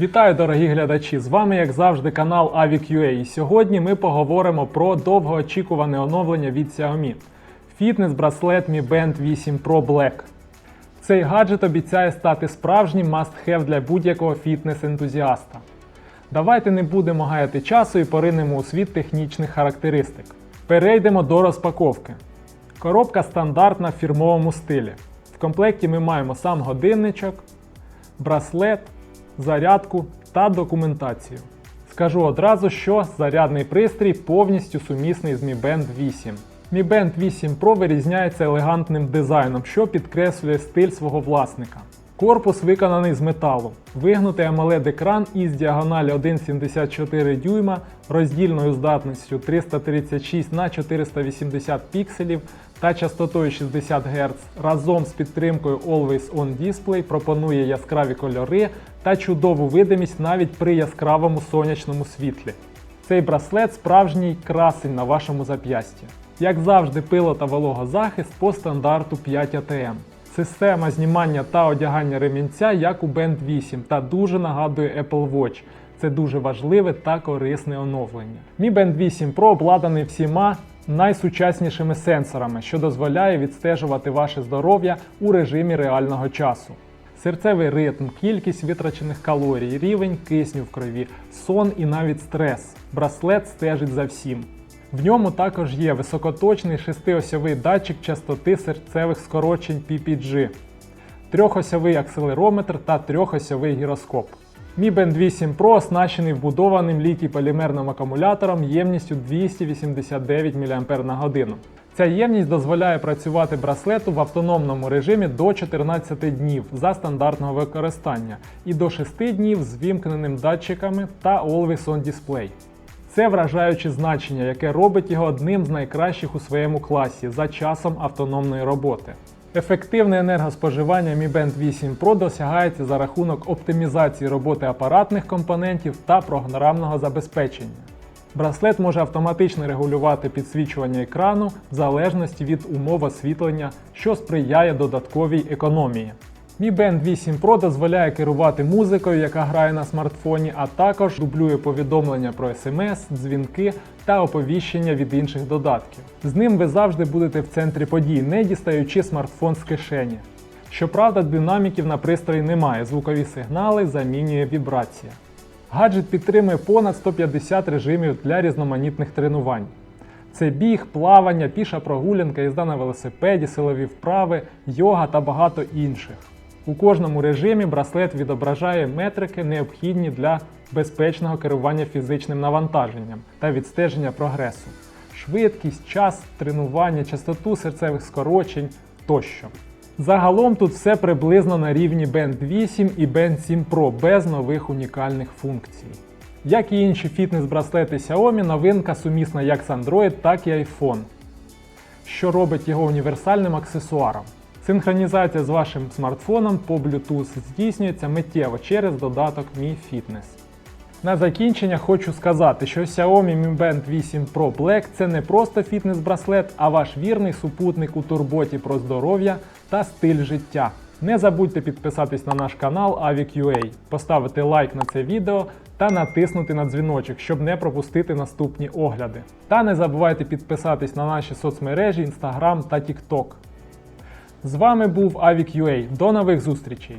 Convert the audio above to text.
Вітаю, дорогі глядачі! З вами, як завжди, канал Avic.ua. І сьогодні ми поговоримо про довгоочікуване оновлення від Xiaomi фітнес-браслет Mi Band 8 Pro Black. Цей гаджет обіцяє стати справжнім must-have для будь-якого фітнес-ентузіаста. Давайте не будемо гаяти часу і поринемо у світ технічних характеристик. Перейдемо до розпаковки. Коробка стандартна в фірмовому стилі. В комплекті ми маємо сам годинничок, браслет, зарядку та документацію. Скажу одразу, що зарядний пристрій повністю сумісний з Mi Band 8. Mi Band 8 Pro вирізняється елегантним дизайном, що підкреслює стиль свого власника. Корпус виконаний з металу, вигнутий amoled екран із діагоналі 1,74 дюйма, роздільною здатністю 336 на 480 пікселів та частотою 60 Гц разом з підтримкою Always On Display пропонує яскраві кольори та чудову видимість навіть при яскравому сонячному світлі. Цей браслет справжній красень на вашому зап'ясті. Як завжди, пило та вологозахист по стандарту 5 ATM. Система знімання та одягання ремінця, як у Band 8, та дуже нагадує Apple Watch. Це дуже важливе та корисне оновлення. Mi Band 8 Pro обладнаний всіма найсучаснішими сенсорами, що дозволяє відстежувати ваше здоров'я у режимі реального часу. Серцевий ритм, кількість витрачених калорій, рівень кисню в крові, сон і навіть стрес. Браслет стежить за всім. В ньому також є високоточний шестиосьовий датчик частоти серцевих скорочень PPG, трьохосьовий акселерометр та трьохосьовий гіроскоп. Mi Band 8 Pro оснащений вбудованим літій полімерним акумулятором ємністю 289 мАч. Ця ємність дозволяє працювати браслету в автономному режимі до 14 днів за стандартного використання і до 6 днів з вімкненим датчиками та Always On Display. Це вражаюче значення, яке робить його одним з найкращих у своєму класі за часом автономної роботи. Ефективне енергоспоживання Mi Band 8 Pro досягається за рахунок оптимізації роботи апаратних компонентів та програмного забезпечення. Браслет може автоматично регулювати підсвічування екрану в залежності від умов освітлення, що сприяє додатковій економії. Mi Band 8 Pro дозволяє керувати музикою, яка грає на смартфоні, а також дублює повідомлення про SMS, дзвінки та оповіщення від інших додатків. З ним ви завжди будете в центрі подій, не дістаючи смартфон з кишені. Щоправда, динаміків на пристрої немає, звукові сигнали замінює вібрація. Гаджет підтримує понад 150 режимів для різноманітних тренувань. Це біг, плавання, піша прогулянка, їзда на велосипеді, силові вправи, йога та багато інших. У кожному режимі браслет відображає метрики, необхідні для безпечного керування фізичним навантаженням та відстеження прогресу, швидкість, час тренування, частоту серцевих скорочень тощо. Загалом тут все приблизно на рівні Band 8 і Band 7 Pro без нових унікальних функцій. Як і інші фітнес-браслети Xiaomi, новинка сумісна як з Android, так і iPhone, що робить його універсальним аксесуаром. Синхронізація з вашим смартфоном по Bluetooth здійснюється миттєво через додаток Mi Fitness. На закінчення хочу сказати, що Xiaomi Mi Band 8 Pro Black це не просто фітнес-браслет, а ваш вірний супутник у турботі про здоров'я та стиль життя. Не забудьте підписатись на наш канал Avic.ua, поставити лайк на це відео та натиснути на дзвіночок, щоб не пропустити наступні огляди. Та не забувайте підписатись на наші соцмережі Instagram та TikTok. З вами був Avic.ua. До нових зустрічей!